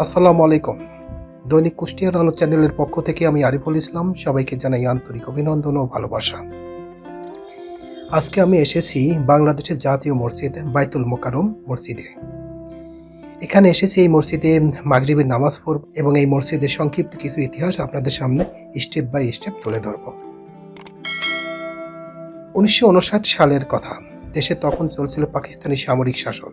আসসালামু আলাইকুম। দৈনিক কুষ্টিয়ার আলো চ্যানেলের পক্ষ থেকে আমি আরিফুল ইসলাম, সবাইকে জানাই আন্তরিক অভিনন্দন ও ভালোবাসা। আজকে আমি এসেছি বাংলাদেশের জাতীয় মসজিদ বাইতুল মোকারম মসজিদে। এখানে এসেছি এই মসজিদে মাগরিবের নামাজ পড়ব এবং এই মসজিদের সংক্ষিপ্ত কিছু ইতিহাস আপনাদের সামনে স্টেপ বাই স্টেপ তুলে ধরব। উনিশশো উনষাট সালের কথা। দেশে তখন চলছিল পাকিস্তানি সামরিক শাসন।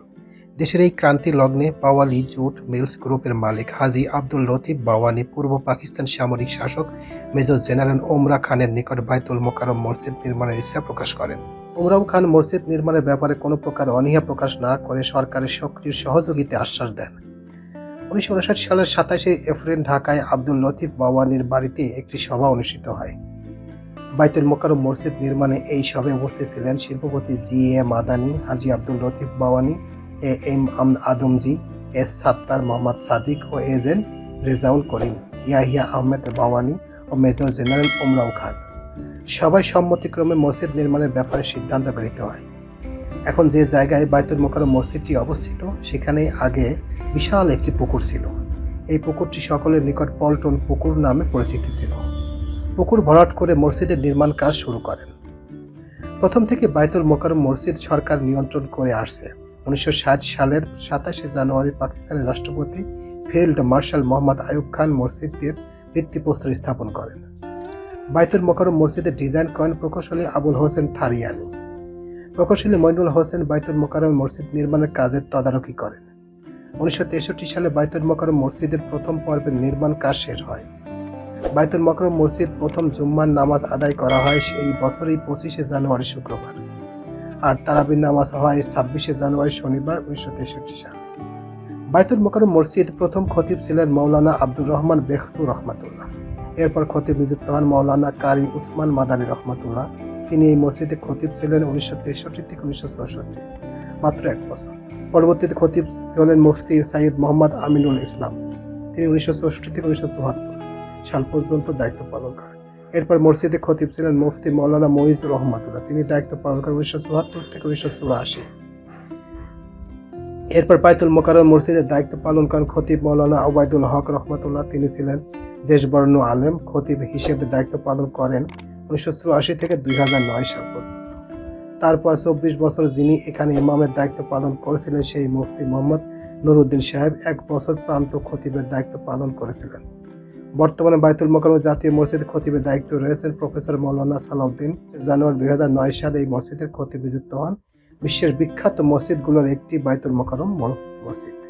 দেশের এই ক্রান্তি লগ্নে পাওয়ালি জুট মিলস গ্রুপের মালিক হাজি আব্দুল লতিফ বাওয়ানি, পূর্ব পাকিস্তান সামরিক শাসক মেজর জেনারেল ওমরা খানের নিকট বাইতুল মোকারম মসজিদ নির্মাণের ইচ্ছা প্রকাশ করেন। ওমরাও খান মসজিদ নির্মাণের ব্যাপারে কোনো প্রকার অনীহা প্রকাশ না করে সরকারের সক্রিয় সহযোগিতা আশ্বাস দেন। উনিশশো উনষাট সালের সাতাশে এপ্রিল ঢাকায় আব্দুল লতিফ বাওয়ানির বাড়িতে একটি সভা অনুষ্ঠিত হয়। বাইতুল মোকারম মসজিদ নির্মাণে এই সভায় উপস্থিত ছিলেন শিল্পপতি G A Madani, Haji Abdul Latif Bawani A M Adamjee S Sattar Mohammad Sadiq O H N Rezaul Karim, Yahya Ahmed Bawani ও মেজর জেনারেল ওমরাও খান। সবাই সম্মতিক্রমে মসজিদ নির্মাণের ব্যাপারে সিদ্ধান্ত গৃহীত হয়। এখন যে জায়গায় বাইতুল মোকারম মসজিদটি অবস্থিত সেখানে আগে বিশাল একটি পুকুর ছিল। এই পুকুরটি সকলের নিকট পল্টন পুকুর নামে পরিচিত ছিল। পুকুর ভরাট করে মসজিদের নির্মাণ কাজ শুরু করেন। প্রথম থেকে বাইতুল মোকারম মসজিদ সরকার নিয়ন্ত্রণ করে আসছে। উনিশশো ষাট সালের সাতাশে জানুয়ারি পাকিস্তানের রাষ্ট্রপতি ফিল্ড মার্শাল মোহাম্মদ আয়ুব খান মসজিদের ভিত্তিপ্রস্তর স্থাপন করেন। বাইতুল মোকারম মসজিদের ডিজাইন করেন প্রকৌশলী আবুল হোসেন থারিয়ানি। প্রকৌশলী মইনুল হোসেন বাইতুল মোকারম মসজিদ নির্মাণের কাজের তদারকি করেন। উনিশশো তেষট্টি সালে বাইতুল মোকারম মসজিদের প্রথম পর্বের নির্মাণ কাজ শেষ হয়। বাইতুল মোকারম মসজিদ প্রথম জুম্মার নামাজ আদায় করা হয় সেই বছরই পঁচিশে জানুয়ারি শুক্রবার। আর তারাবির নামাজ হয় ছাব্বিশে জানুয়ারি শনিবার উনিশশো তেষট্টি সাল। বাইতুল মোকারম মসজিদ প্রথম খতিব ছিলেন মৌলানা আব্দুর রহমান বেখতু রহমাতুল্লাহ। এরপর খতিব নিযুক্ত হন মৌলানা কারি উসমান মাদানী রহমাতুল্লাহ। তিনি এই মসজিদে খতিব ছিলেন উনিশশো তেষট্টি থেকে উনিশশো চৌষট্টি, মাত্র এক বছর। পরবর্তীতে খতিব ছিলেন মুফতি সাইয়দ মোহাম্মদ আমিনুল ইসলাম। তিনি উনিশশো চৌষট্টি থেকে উনিশশো চুয়াত্তর সাল পর্যন্ত দায়িত্ব পালন করেন এরপর মসজিদে খতিব ছিলেন মুফতি মৌলানা মঈজ রহমাতুল্লাহ। তিনি দায়িত্ব পালন করেন উনিশশো চুয়াত্তর থেকে উনিশশো চুরাশি। এরপর বাইতুল মোকারম মসজিদের দায়িত্ব পালন করেন খতিব মৌলানা ওবায়দুল হক রহমতুল্লাহ। তিনি ছিলেন দেশবর্ণ আলেম, খতিব হিসেবে দায়িত্ব পালন করেন উনিশশো চুরাশি থেকে দুই হাজার নয় সাল পর্যন্ত। তারপর চব্বিশ বছর যিনি এখানে ইমামের দায়িত্ব পালন করেছিলেন সেই মুফতি মোহাম্মদ নুরুদ্দিন সাহেব এক বছর প্রান্ত খতিবের দায়িত্ব পালন করেছিলেন। বর্তমানে বাইতুল মোকারম জাতীয় মসজিদ খতিবের দায়িত্ব রয়েছেন প্রফেসর মৌলানা সালাউদ্দিন। জানুয়ারি দুই হাজার নয় সালে এই মসজিদের খতিব নিযুক্ত হন। বিশ্বের বিখ্যাত মসজিদগুলোর একটি বাইতুল মোকারম মসজিদ।